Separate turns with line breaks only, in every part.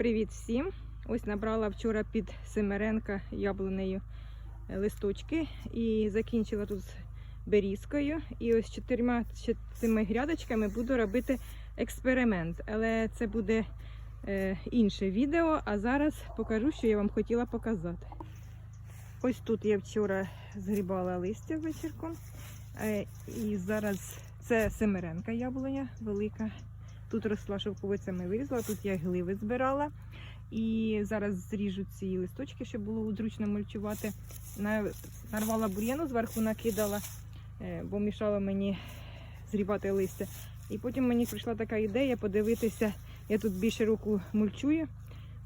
Привіт всім! Ось набрала вчора під Семеренка яблунею е, листочки і закінчила тут з берізкою. І ось чотирма цими грядочками буду робити експеримент. Але це буде е, інше відео, а зараз покажу, що я вам хотіла показати. Ось тут я вчора згрібала листя вечірком. Е, і зараз це Семеренка яблуня велика. Тут росла шовковицями вирізала, тут я гливи збирала. І зараз зріжу ці листочки, щоб було зручно мульчувати. Нарвала бур'яну, зверху накидала, е, бо мішало мені зрібати листя. І потім мені прийшла така ідея подивитися, я тут більше року мульчую,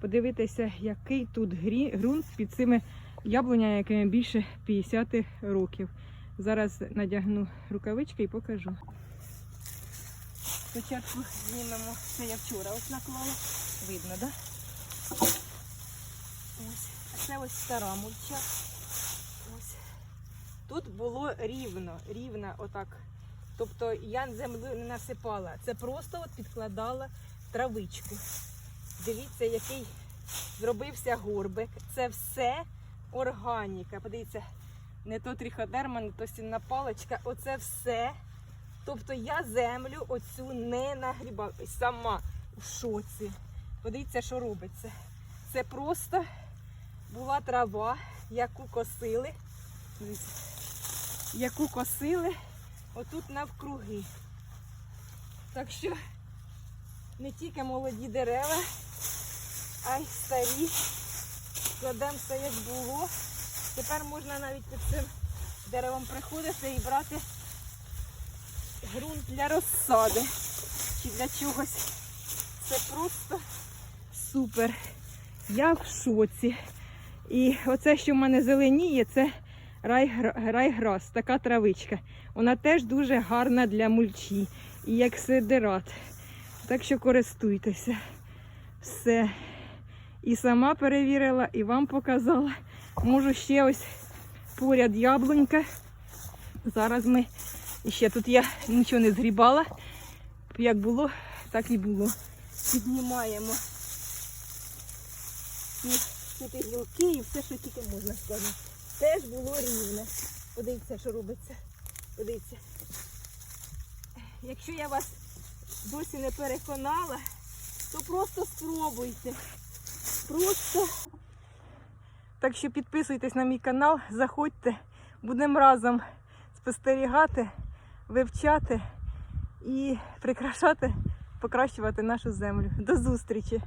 подивитися, який тут ґрунт під цими яблуня, якими більше 50 років. Зараз надягну рукавички і покажу. Спочатку знімемо, це я вчора ось наклала. Видно, так? Да? Ось. А це ось стара мульча. Ось. Тут було рівно, рівно отак. Тобто я землю не насипала. Це просто от підкладала травичку. Дивіться, який зробився горбик. Це все органіка. Подивіться, не то тріходерма, не то сінна паличка. Оце все. Тобто я землю оцю не нагрібала. Сама в шоці. Подивіться, що робиться. Це просто була трава, яку косили. Яку косили отут навкруги. Так що не тільки молоді дерева, а й старі. Кладемо все як було. Тепер можна навіть під цим деревом приходити і брати ґрунт для розсади чи для чогось. Це просто супер. Я в шоці. І оце, що в мене зеленіє, це райгра- райграс, така травичка. Вона теж дуже гарна для мульчі і як сидерат. Так що користуйтеся. Все. І сама перевірила, і вам показала. Можу ще ось поряд яблунька. Зараз ми і ще тут я нічого не згрібала. Як було, так і було. Піднімаємо і тут і гілки, і все, що тільки можна сказати. Теж було рівне. Подивіться, що робиться. Подивіться. Якщо я вас досі не переконала, то просто спробуйте. Просто. Так що підписуйтесь на мій канал, заходьте, будемо разом спостерігати, вивчати і прикрашати, покращувати нашу землю. До зустрічі!